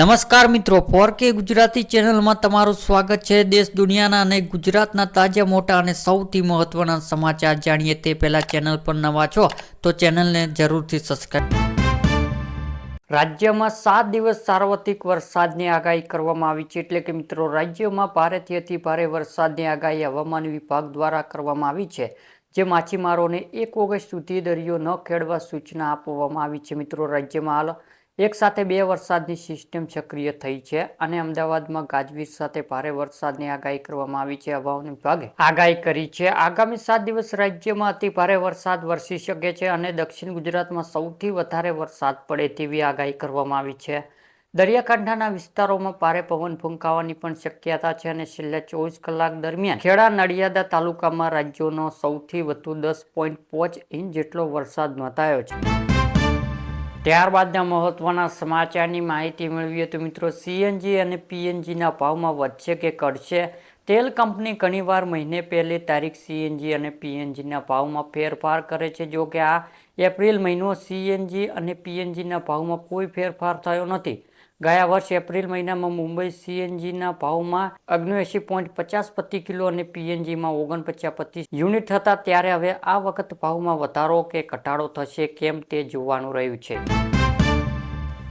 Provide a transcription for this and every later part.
નમસ્કાર મિત્રો ફોર કે ગુજરાતી ચેનલમાં તમારું સ્વાગત છે. દેશ દુનિયાના અને ગુજરાતના તાજા, મોટા અને સૌથી મહત્વના સમાચાર જાણીએ તે પહેલા ચેનલ પર નવા છો તો ચેનલને જરૂરથી સબસ્ક્રાઈબ રાજ્યમાં સાત દિવસ સાર્વત્રિક વરસાદની આગાહી કરવામાં આવી છે. એટલે કે મિત્રો, રાજ્યમાં ભારેથી અતિ ભારે વરસાદની આગાહી હવામાન વિભાગ દ્વારા કરવામાં આવી છે, જે માછીમારોને એક ઓગસ્ટ સુધી દરિયો ન ખેડવા સૂચના આપવામાં આવી છે. મિત્રો, રાજ્યમાં હાલ એક સાથે બે વરસાદની સિસ્ટમ સક્રિય થઈ છે અને અમદાવાદમાં ગાજવીજ સાથે ભારે વરસાદની આગાહી કરવામાં આવી છે. હવામાન વિભાગે આગાહી કરી છે. આગામી સાત દિવસ રાજ્યમાં અતિ ભારે વરસાદ વરસી શકે છે અને દક્ષિણ ગુજરાતમાં સૌથી વધારે વરસાદ પડે તેવી આગાહી કરવામાં આવી છે. દરિયાકાંઠાના વિસ્તારોમાં ભારે પવન ફૂંકાવાની પણ શક્યતા છે અને છેલ્લા ચોવીસ કલાક દરમિયાન ખેડા, નડિયાદા તાલુકામાં રાજ્યોનો સૌથી વધુ દસ પોઈન્ટ પાંચ ઇંચ જેટલો વરસાદ નોંધાયો છે. ત્યારબાદના મહત્વના સમાચારની માહિતી મેળવીએ તો મિત્રો સીએનજી અને પીએનજીના ભાવમાં વધશે કે ઘટશે? તેલ કંપની ઘણીવાર મહિને પહેલી તારીખ સીએનજી અને પીએનજીના ભાવમાં ફેરફાર કરે છે. જો કે આ એપ્રિલ મહિનો સીએનજી અને પીએનજીના ભાવમાં કોઈ ફેરફાર થયો નથી. ગયા વર્ષ એપ્રિલ મહિનામાં મુંબઈ સીએનજીના ભાવમાં અગ્નેએંશી પોઈન્ટ પચાસ પ્રતિ કિલો અને પીએનજીમાં ઓગણપચાસ પ્રતિ યુનિટ હતા. ત્યારે હવે આ વખત ભાવમાં વધારો કે ઘટાડો થશે કેમ તે જોવાનું રહ્યું છે.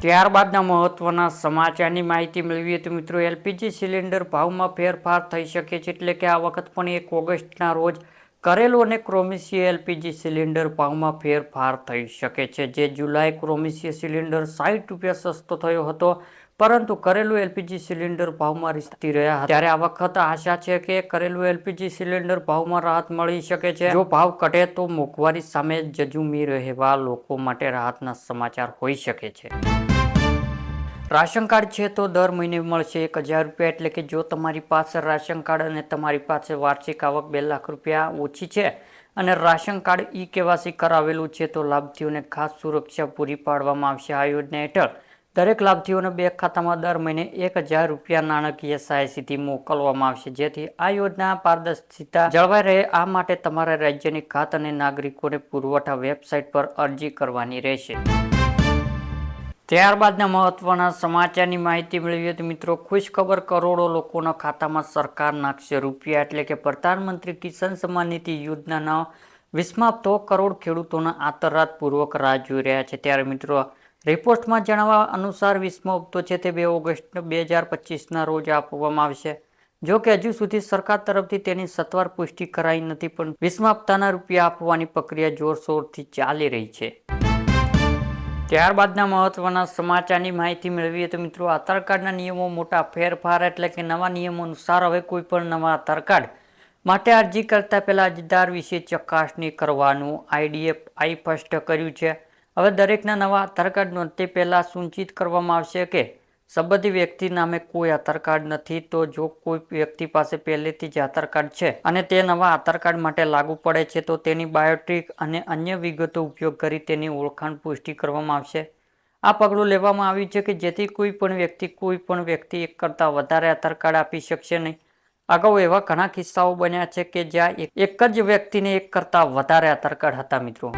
ત્યારબાદના મહત્વના સમાચારની માહિતી મેળવીએ તો મિત્રો, એલપીજી સિલિન્ડર ભાવમાં ફેરફાર થઈ શકે છે. એટલે કે આ વખત પણ એક ઓગસ્ટના રોજ કરેલું અને ક્રોમિસી એલપીજી સિલિન્ડર ભાવમાં ફેરફાર થઈ શકે છે. જે જુલાઈ ક્રોમિસિય સિલિન્ડર સાઠ રૂપિયા સસ્તો થયો હતો, પરંતુ કરેલું એલપીજી સિલિન્ડર ભાવમાં રીસતી રહ્યા ત્યારે આ વખત આશા છે કે કરેલું એલપીજી સિલિન્ડર ભાવમાં રાહત મળી શકે છે. જો ભાવ ઘટે તો મોંઘવારી સામે જજુમી રહેવા લોકો માટે રાહતના સમાચાર હોઈ શકે છે. રાશન કાર્ડ છે તો દર મહિને મળશે એક હજાર રૂપિયા. એટલે કે જો તમારી પાસે રાશન કાર્ડ અને તમારી પાસે વાર્ષિક આવક બે લાખ રૂપિયા ઓછી છે અને રાશન કાર્ડ ઈ કેવાસી કરાવેલું છે, તો લાભાર્થીઓને ખાસ સુરક્ષા પૂરી પાડવામાં આવશે આ યોજના હેઠળ. દરેક લાભાર્થીઓને બેંક ખાતામાં દર મહિને એક હજાર રૂપિયા નાણાકીય સહાયથી મોકલવામાં આવશે. જેથી આ યોજના પારદર્શિતા જળવાઈ રહે. આ માટે તમારા રાજ્યની ખાત અને નાગરિકોને પુરવઠા વેબસાઇટ પર અરજી કરવાની રહેશે. ત્યારબાદના મહત્વના સમાચારની માહિતી મેળવીએ તો મિત્રો. ખુશખબર કરોડો લોકોના ખાતામાં સરકાર નાખશે રૂપિયા એટલે કે પ્રધાનમંત્રી કિસાન સન્માન નિધિ યોજનાના વીસમાં તો કરોડ ખેડૂતોના આંતરરાતપૂર્વક રાહ જોઈ રહ્યા છે. ત્યારે મિત્રો, રિપોર્ટમાં જણાવવા અનુસાર વીસમો હપ્તો છે તે બે ઓગસ્ટ બે હજાર પચીસના રોજ આપવામાં આવશે. જો કે હજુ સુધી સરકાર તરફથી તેની સત્વર પુષ્ટિ કરાઈ નથી, પણ વીસમા હપ્તાના રૂપિયા આપવાની પ્રક્રિયા જોરશોરથી ચાલી રહી છે. ત્યારબાદના મહત્વના સમાચારની માહિતી મેળવીએ તો મિત્રો, આધાર કાર્ડના નિયમો મોટા ફેરફાર એટલે કે નવા નિયમો અનુસાર હવે કોઈ પણ નવા આધાર કાર્ડ માટે અરજી કરતા પહેલા અરજદાર વિશે ચકાસણી કરવાનું આઈડીએફ, આઈ સ્પષ્ટ કર્યું છે. હવે દરેકના નવા આધાર કાર્ડ નોંધતી પહેલા સૂચિત કરવામાં આવશે કે સંબંધી વ્યક્તિ નામે કોઈ આધાર કાર્ડ નથી, તો જો કોઈ વ્યક્તિ પાસે પહેલેથી જ આધાર કાર્ડ છે અને તે નવા આધાર કાર્ડ માટે લાગુ પડે છે, તો તેની બાયોટ્રિક અને અન્ય વિગતો ઉપયોગ કરી તેની ઓળખાણ પુષ્ટિ કરવામાં આવશે. આ પગલું લેવામાં આવ્યું છે કે જેથી કોઈ પણ વ્યક્તિ, કોઈ પણ વ્યક્તિ એક કરતાં વધારે આધાર કાર્ડ આપી શકશે નહીં. અગાઉ એવા ઘણા કિસ્સાઓ બન્યા છે કે જ્યાં એક- જ વ્યક્તિને એક કરતાં વધારે આધાર કાર્ડ હતા, મિત્રો.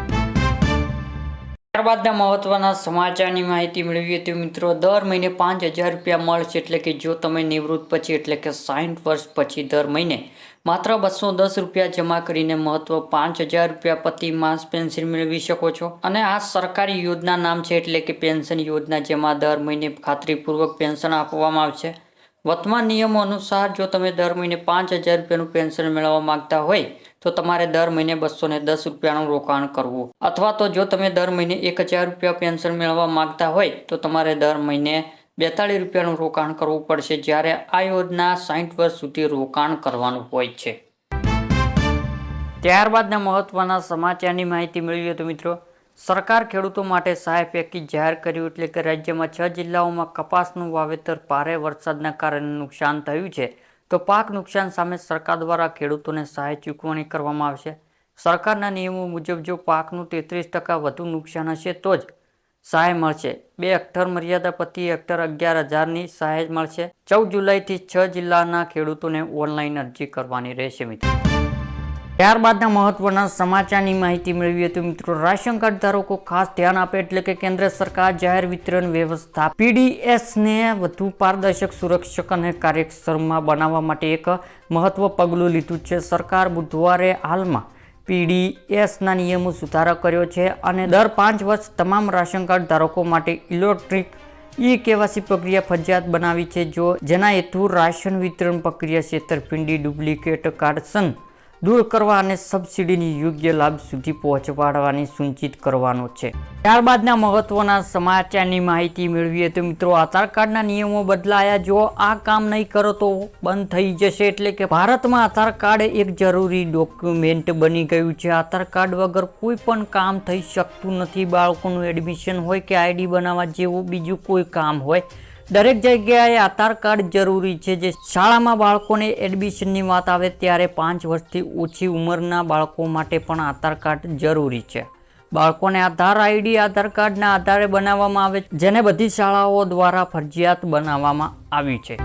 ત્યારબાદના મહત્વના સમાચારની માહિતી મેળવીએ તો મિત્રો, દર મહિને પાંચ હજાર રૂપિયા મળશે એટલે કે જો તમે નિવૃત્ત પછી, એટલે કે સાઠ વર્ષ પછી દર મહિને માત્ર બસો દસ રૂપિયા જમા કરીને મહત્વ પાંચ હજાર રૂપિયા પ્રતિ માસ પેન્શન મેળવી શકો છો. અને આ સરકારી યોજના નામ છે, એટલે કે પેન્શન યોજના, જેમાં દર મહિને ખાતરીપૂર્વક પેન્શન આપવામાં આવશે. વર્તમાન નિયમો અનુસાર જો તમે દર મહિને પાંચ હજાર રૂપિયાનું પેન્શન મેળવવા માગતા હોય તો તમારે દર મહિને બસો ને દસ રૂપિયાનું રોકાણ કરવું. અથવા તો જો તમે દર મહિને એક હજાર રૂપિયા પેન્શન મેળવવા માંગતા હોય, તો તમારે દર મહિને બેતાળીસ રૂપિયાનું રોકાણ કરવું પડશે, જ્યારે આ યોજના સાઠ વર્ષ સુધી રોકાણ કરવાનું હોય છે. ત્યારબાદના મહત્વના સમાચારની માહિતી મેળવી તો મિત્રો. સરકાર ખેડૂતો માટે સહાય પેકેજ જાહેર કર્યું, એટલે કે રાજ્યમાં છ જિલ્લાઓમાં કપાસનું વાવેતર ભારે વરસાદના કારણે નુકસાન થયું છે. તો પાક નુકસાન સામે સરકાર દ્વારા ખેડૂતોને સહાય ચૂકવણી કરવામાં આવશે. સરકારના નિયમો મુજબ જો પાકનું તેત્રીસ ટકા વધુ નુકસાન હશે, તો જ સહાય મળશે. બે હેક્ટર મર્યાદા પ્રતિ હેક્ટર અગિયાર હજારની સહાય મળશે. ચૌદ જુલાઈથી છ જિલ્લાના ખેડૂતોને ઓનલાઈન અરજી કરવાની રહેશે, મિત્રો. ત્યારબાદના મહત્વના સમાચારની માહિતી મેળવી હતી મિત્રો, રાશન કાર્ડ ધારકો ખાસ ધ્યાન આપે એટલે કે કેન્દ્ર સરકાર જાહેર વિતરણ વ્યવસ્થા પીડીએસને વધુ પારદર્શક, સુરક્ષક અને કાર્યક્ષમમાં બનાવવા માટે એક મહત્વ પગલું લીધું છે. સરકાર બુધવારે હાલમાં પીડીએસના નિયમો સુધારો કર્યો છે અને દર પાંચ વર્ષ તમામ રાશન કાર્ડ ધારકો માટે ઇલેક્ટ્રિક ઈ કેવાસી પ્રક્રિયા ફરજિયાત બનાવી છે, જો જેના હેતુ રાશન વિતરણ પ્રક્રિયા, છેતરપિંડી, ડુપ્લિકેટ કાર્ડસન દૂર કરવા અને સબસિડીની યોગ્ય લાભ સુધી પહોંચવાડવાની સૂચિત કરવાનો છે. ત્યારબાદના મહત્વના સમાચારની માહિતી મેળવીએ તો મિત્રો આધાર કાર્ડના નિયમો બદલાયા. જો આ કામ નહીં કરો તો બંધ થઈ જશે એટલે કે ભારતમાં આધાર કાર્ડ એક જરૂરી ડોક્યુમેન્ટ બની ગયું છે. આધાર કાર્ડ વગર કોઈ પણ કામ થઈ શકતું નથી. બાળકોનું એડમિશન હોય કે આઈડી બનાવવા જેવું બીજું કોઈ કામ હોય. દરેક જગ્યાએ આધાર કાર્ડ જરૂરી છે જે શાળામાં બાળકોને એડમિશનની વાત આવે ત્યારે પાંચ વર્ષથી ઓછી ઉંમરના બાળકો માટે પણ આધાર કાર્ડ જરૂરી છે. બાળકોને આધાર આઈડી, આધાર કાર્ડના આધારે બનાવવામાં આવે જેને બધી શાળાઓ દ્વારા ફરજિયાત બનાવવામાં આવી છે.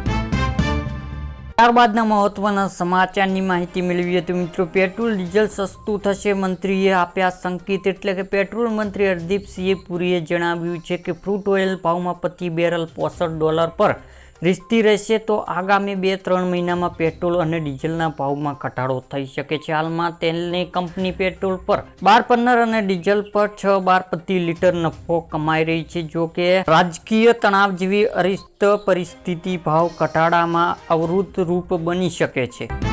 ત્યારબાદના મહત્વના સમાચારની માહિતી મેળવી હતી મિત્રો. પેટ્રોલ, ડીઝલ સસ્તું થશે, મંત્રીએ આપ્યા સંકેત એટલે કે પેટ્રોલ મંત્રી હરદીપસિંહ પુરીએ જણાવ્યું છે કે ફ્રૂટ ઓઇલ ભાવમાં પ્રતિ બેરલ પોસઠ ડોલર પર રીસ્તી રહેશે તો આગામી બે, ત્રણ મહિનામાં પેટ્રોલ અને ડીઝલના ભાવમાં ઘટાડો થઈ શકે છે. હાલમાં તેલની કંપની પેટ્રોલ પર બાર પંદર અને ડીઝલ પર છ બાર પ્રતિ લીટર નફો કમાઈ રહી છે. જો કે રાજકીય તણાવ જેવી અરિસ્ત પરિસ્થિતિ ભાવ ઘટાડામાં અવરોધ રૂપ બની શકે છે.